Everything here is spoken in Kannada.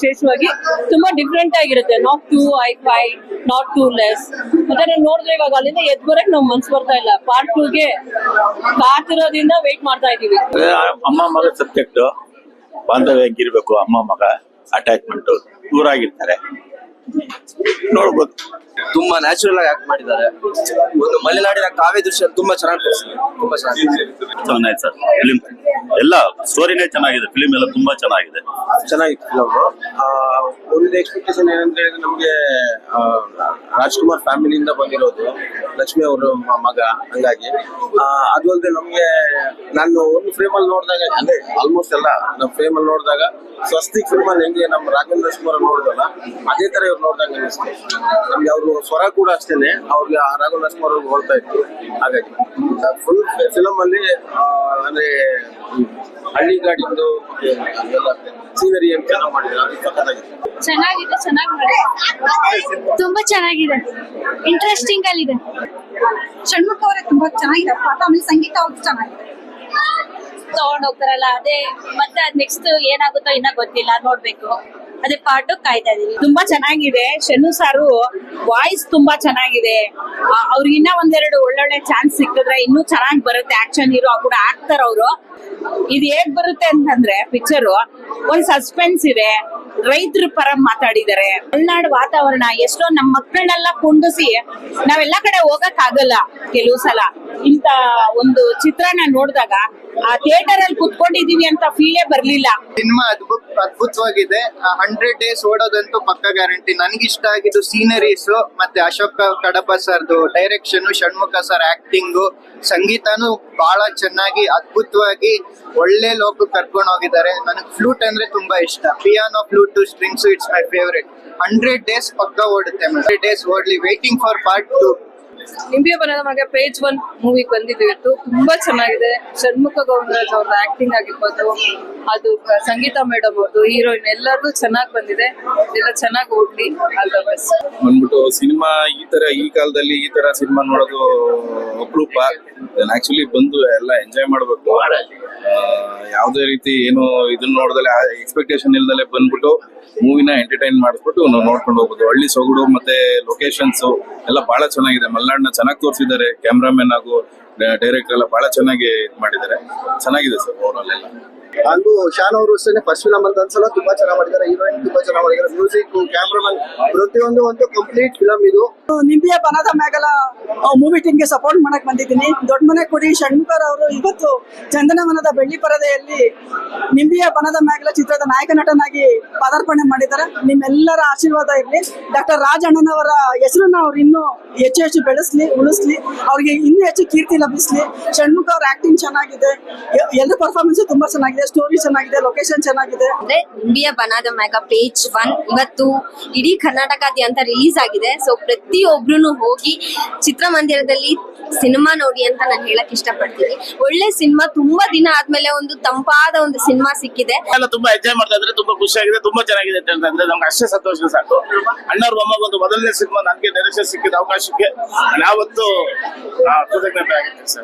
ವಿಶೇಷವಾಗಿ ತುಂಬಾ ಡಿಫ್ರೆಂಟ್ ಆಗಿರುತ್ತೆ. Not too hi fi not too less ಮತ್ತೆ ನಾವು ನೋಡಿದ್ರೆ ಇವಾಗ ಅಲ್ಲಿಂದ ಎದ್ ಬರಕ್ ನಮ್ ಮನ್ಸು ಬರ್ತಾ ಇಲ್ಲ. ಪಾರ್ಟ್ ಟೂಗೆ ಕಾತಿರೋದ್ರಿಂದ ವೇಟ್ ಮಾಡ್ತಾ ಇದೀವಿ ಅಮ್ಮ ಮಗ ಸಬ್ಜೆಕ್ಟ್ ಬಾಂಧವ್ಯ ಹೆಂಗಿರ್ಬೇಕು ಅಮ್ಮ ಮಗ ಅಟ್ಯಾಚ್ಮೆಂಟ್ ದೂರಾಗಿರ್ತಾರೆ ನೋಡ್ಬೋದು. ತುಂಬಾ ನ್ಯಾಚುರಲ್ ಆಗಿ ಆಕ್ಟ್ ಮಾಡಿದ್ದಾರೆ. ಒಂದು ಮಲೆನಾಡಿನ ಕಾವ್ಯ ದೃಶ್ಯ ತುಂಬಾ ಚೆನ್ನಾಗಿ ತುಂಬಾ ಚೆನ್ನಾಗಿ ಚೆನ್ನಾಗಿದೆ ಸರ್ ಫಿಲಿಮ್ ಎಲ್ಲ ಸ್ಟೋರಿನೇ ಚೆನ್ನಾಗಿದೆ ಫಿಲಿಮ್ ಎಲ್ಲ ತುಂಬಾ ಚೆನ್ನಾಗಿದೆ. ಚೆನ್ನಾಗಿತ್ತು ಫಿಲಮ್ ಒಂದು ಎಕ್ಸ್ಪೆಕ್ಟೇಷನ್ ಏನಂತ ಹೇಳಿದ್ರೆ ನಮ್ಗೆ ರಾಜ್ಕುಮಾರ್ ಫ್ಯಾಮಿಲಿಯಿಂದ ಬಂದಿರೋದು ಲಕ್ಷ್ಮಿ ಅವರು ಮಗ ಹಂಗಾಗಿ. ಆ, ಅದು ಅಲ್ಲದೆ ನಮ್ಗೆ ನಾನು ಒಂದು ಫ್ರೇಮ್ ಅಲ್ಲಿ ನೋಡಿದಾಗ ಅಂದ್ರೆ ಆಲ್ಮೋಸ್ಟ್ ಎಲ್ಲ ನಮ್ಮ ಫ್ರೇಮ್ ಅಲ್ಲಿ ನೋಡಿದಾಗ ಸ್ವಸ್ತಿಕ್ ಫಿಲ್ಮಲ್ಲಿ ಹೆಂಗೆ ನಮ್ಮ ರಾಘವೇಂದ್ರ ಕುಮಾರ್ ನೋಡಿದಲ್ಲ ಅದೇ ತರ ಇವ್ರು ನೋಡ್ದಂಗೆ ಅನಿಸ್ತು. ನಮ್ಗೆ ಅವ್ರು ಸ್ವರ ಕೂಡ ಅಷ್ಟೇನೆ ಅವ್ರಿಗೆ ಆ ರಾಘವೇಂದ್ರ ಕುಮಾರ್ ಅವ್ರಿಗೆ ಹೋಗ್ತಾ ಇತ್ತು. ಹಾಗಾಗಿ ಫುಲ್ ಫಿಲಮ್ ಅಲ್ಲಿ ಆ, ಅಂದ್ರೆ ಹಳ್ಳಿ ಗಾಡಿಂದು ಸೀನರಿ ಏನ್ ಚೆನ್ನಾಗಿ ಮಾಡಿದ್ರು ಅದು ಚೆನ್ನಾಗಿದೆ ಚೆನ್ನಾಗಿ ತುಂಬಾ ಚೆನ್ನಾಗಿದೆ. ಇಂಟ್ರೆಸ್ಟಿಂಗ್ ಅಲ್ಲಿದೆ. ಷಣ್ಮುಖ ಅವರೇ ತುಂಬಾ ಚೆನ್ನಾಗಿದೆ. ಪಾಠ ಆಮೇಲೆ ಸಂಗೀತ ಅವ್ರದ್ದು ಚೆನ್ನಾಗಿದೆ. ತಗೊಂಡ್ ಹೋಗ್ತಾರಲ್ಲ, ಅದೇ ಮತ್ತೆ ನೆಕ್ಸ್ಟ್ ಏನಾಗುತ್ತೋ ಇನ್ನ ಗೊತ್ತಿಲ್ಲ, ನೋಡ್ಬೇಕು. ಅದೇ ಪಾರ್ಟ್ ಕಾಯ್ತಾ ಇದೀವಿ ತುಂಬಾ ಚೆನ್ನಾಗಿದೆ. ಶನು ಸಾರು ವಾಯ್ಸ್ ತುಂಬಾ ಚೆನ್ನಾಗಿದೆ. ಅವ್ರಿಗೆ ಇನ್ನ ಒಂದೆರಡು ಒಳ್ಳೊಳ್ಳೆ ಚಾನ್ಸ್ ಸಿಕ್ಕಿದ್ರೆ ಇನ್ನೂ ಚೆನ್ನಾಗಿ ಬರುತ್ತೆ. ಆಕ್ಷನ್ ಹೀರೋ ಕೂಡ ಆಗ್ತಾರ ಅವರು. ಇದು ಹೇಗ್ ಬರುತ್ತೆ ಅಂತಂದ್ರೆ ಪಿಕ್ಚರ್ ಒಂದ್ ಸಸ್ಪೆನ್ಸ್ ಇದೆ. ರೈತರ ಪರ ಮಾತಾಡಿದ್ದಾರೆ. ಮಲೆನಾಡು ವಾತಾವರಣ, ಎಷ್ಟೋ ನಮ್ಮ ಮಕ್ಕಳನ್ನೆಲ್ಲ ಕುಂಡಿಸಿ ನಾವೆಲ್ಲ ಕಡೆ ಹೋಗಕ್ ಆಗಲ್ಲ ಕೆಲವು ಸಲ. ಇಂತ ಒಂದು ಚಿತ್ರನ ನೋಡಿದಾಗ ಆ ಥಿಯೇಟರ್ ಅಲ್ಲಿ ಕುತ್ಕೊಂಡಿದೀವಿ ಅಂತ ಫೀಲೇ ಬರ್ಲಿಲ್ಲ. ಸಿನಿಮಾ ಅದ್ಭುತ ಅದ್ಭುತವಾಗಿದೆ. ಹಂಡ್ರೆಡ್ ಡೇಸ್ ಓಡೋದಂತೂ ಪಕ್ಕ ಗ್ಯಾರಂಟಿ ನನ್ಗೆ ಇಷ್ಟ ಆಗಿದ್ದು ಸೀನರೀಸ್ ಮತ್ತೆ ಅಶೋಕ್ ಕಡಪ ಸರ್ದು ಡೈರೆಕ್ಷನ್ ಷಣ್ಮುಖ ಸರ್ ಆಕ್ಟಿಂಗ್ ಸಂಗೀತನು ಬಹಳ ಚೆನ್ನಾಗಿ, ಅದ್ಭುತವಾಗಿ ಒಳ್ಳೆ ಲೋಕ ಕರ್ಕೊಂಡು ಹೋಗಿದ್ದಾರೆ. ನನಗೆ ಫ್ಲೂಟ್ ಅಂದ್ರೆ ತುಂಬಾ ಇಷ್ಟ. Piano flute strings it's my favourite hundred days ಪಕ್ಕ ಓಡುತ್ತೆ hundred days ಓಡ್ಲಿ waiting for part two Nimbiya Banada Maga page one movie ಬಂದಿದ್ದು ಇವತ್ತು. ತುಂಬಾ ಚೆನ್ನಾಗಿದೆ. ಷಣ್ಮುಖ ಗೌಂಡರಾಜ್ ಅವ್ರದ್ದು ಆಕ್ಟಿಂಗ್ ಆಗಿರ್ಬೋದು, ಅದು ಸಂಗೀತ ಮೇಡಮ್ ಅವ್ರದ್ದು ಹೀರೋಯಿನ್ ಎಲ್ಲರದು ಚೆನ್ನಾಗಿ ಬಂದಿದೆ. ಎಲ್ಲ ಚೆನ್ನಾಗಿ ಓಡ್ಲಿ. ಆಲ್ ದ ಬಂದ್ಬಿಟ್ಟು ಸಿನಿಮಾ ಈ ತರ ಈ ಕಾಲದಲ್ಲಿ ಈ ತರ ಸಿನಿಮಾ ನೋಡೋದು ಅಪರೂಪ ಆಕ್ಚುಲಿ ಬಂದು ಎಲ್ಲ ಎಂಜಾಯ್ ಮಾಡ್ಬೇಕು. ಯಾವುದೇ ರೀತಿ ಏನು ಇದನ್ನ ನೋಡ್ದಲೆ ಎಕ್ಸ್ಪೆಕ್ಟೇಷನ್ ಇಲ್ದಲೆ ಬಂದ್ಬಿಟ್ಟು ಮೂವಿನ ಎಂಟರ್ಟೈನ್ ಮಾಡಿಸ್ಬಿಟ್ಟು ನೋಡ್ಕೊಂಡು ಹೋಗ್ಬೋದು. ಹಳ್ಳಿ ಸೊಗಡು ಮತ್ತೆ ಲೊಕೇಶನ್ಸ್ ಎಲ್ಲ ಬಹಳ ಚೆನ್ನಾಗಿದೆ. ಮಲೆನಾಡನ್ನ ಚೆನ್ನಾಗಿ ತೋರಿಸಿದ್ದಾರೆ ಕ್ಯಾಮ್ರಾಮನ್ ಹಾಗೂ ಡೈರೆಕ್ಟರ್ ಎಲ್ಲ ಬಹಳ ಚೆನ್ನಾಗಿ ಇದ್ ಮಾಡಿದ್ದಾರೆ. ಚೆನ್ನಾಗಿದೆ ಸರ್ ಓವರಾಲ್ ಎಲ್ಲ. ಹಾಗೂ ಶಾನ್ ಅವರು ಅಷ್ಟೇ ಫಸ್ಟ್ ಫಿಲಮ್ ಅಂತ ಅನ್ಸಲ್ಲ ತುಂಬಾ ಚೆನ್ನಾಗಿ ಮಾಡಿದ್ದಾರೆ. ಹೀರೋಯಿನ್ ತುಂಬಾ ಚೆನ್ನಾಗಿ ಮಾಡಿದ್ದಾರೆ. ಮ್ಯೂಸಿಕ್ ಕ್ಯಾಮ್ರಾಮನ್ ಪ್ರತಿಯೊಂದು ಒಂದು ಕಂಪ್ಲೀಟ್ ಫಿಲಮ್ ಇದು. ನಿಂಬಿಯ ಬನದ ಮೇಗಲ ಮೂವಿ ಟೀಮ್ಗೆ ಸಪೋರ್ಟ್ ಮಾಡಕ್ ಬಂದಿದ್ದೀನಿ. ದೊಡ್ಡ ಮನೆ ಕೊಡಿ ಷಣ್ಮುಖರ್ ಅವರು ಇವತ್ತು ಚಂದನವನದ ಬೆಳ್ಳಿ ಪರದೆಯಲ್ಲಿ ನಿಂಬಿಯ ಬನದ ಮ್ಯಾಗಲ ಚಿತ್ರದ ನಾಯಕ ನಟನಾಗಿ ಪದಾರ್ಪಣೆ ಮಾಡಿದ್ದಾರೆ. ನಿಮ್ಮೆಲ್ಲರ ಆಶೀರ್ವಾದ ಇರಲಿ. ಡಾಕ್ಟರ್ ರಾಜಣ್ಣನವರ ಹೆಸರನ್ನ ಅವ್ರು ಇನ್ನೂ ಹೆಚ್ಚು ಹೆಚ್ಚು ಬೆಳೆಸ್ಲಿ, ಉಳಿಸ್ಲಿ. ಅವ್ರಿಗೆ ಇನ್ನೂ ಹೆಚ್ಚು ಕೀರ್ತಿ ಲಭಿಸ್ಲಿ. ಷಣ್ಮುಖ ಅವ್ರ ಆಕ್ಟಿಂಗ್ ಚೆನ್ನಾಗಿದೆ. ಎಲ್ಲ ಪರ್ಫಾರ್ಮೆನ್ಸ್ ತುಂಬಾ ಚೆನ್ನಾಗಿದೆ. ಸ್ಟೋರಿ ಚೆನ್ನಾಗಿದೆ. ಲೊಕೇಶನ್ ಚೆನ್ನಾಗಿದೆ. ಅಂದ್ರೆ ಇಂಡಿಯಾ ಬನಾದ ಮ್ಯಾಗ ಪೇಜ್ ಒನ್ ಇವತ್ತು ಇಡೀ ಕರ್ನಾಟಕಾದ್ಯಂತ ರಿಲೀಸ್ ಆಗಿದೆ. ಸೊ ಪ್ರತಿಯೊಬ್ರು ಹೋಗಿ ಚಿತ್ರಮಂದಿರದಲ್ಲಿ ಸಿನಿಮಾ ನೋಡಿ ಅಂತ ನಾನು ಹೇಳಕ್ ಇಷ್ಟಪಡ್ತೀನಿ. ಒಳ್ಳೆ ಸಿನಿಮಾ ತುಂಬಾ ದಿನ ಆದ್ಮೇಲೆ ಒಂದು ತಂಪಾದ ಒಂದು ಸಿನಿಮಾ ಸಿಕ್ಕಿದೆ. ಎಲ್ಲ ತುಂಬಾ ಎಂಜಾಯ್ ಮಾಡ್ತಾ ಇದ್ರೆ ತುಂಬಾ ಖುಷಿಯಾಗಿದೆ ತುಂಬಾ ಚೆನ್ನಾಗಿದೆ ಅಂತ ಇದ್ರೆ ನಮ್ಗೆ ಅಷ್ಟೇ ಸಂತೋಷ ಸಾಕು. ಅಣ್ಣವ್ರ ಮೊಮ್ಮಗ ಒಂದು ಮೊದಲನೇ ಸಿನಿಮಾ ನನಗೆ ಡೈರೆಕ್ಷನ್ ಸಿಕ್ಕಿದ ಅವಕಾಶಕ್ಕೆ ಆ, ಕೃತಜ್ಞತೆ ಆಗಿರ್ತೀನಿ ಸರ್.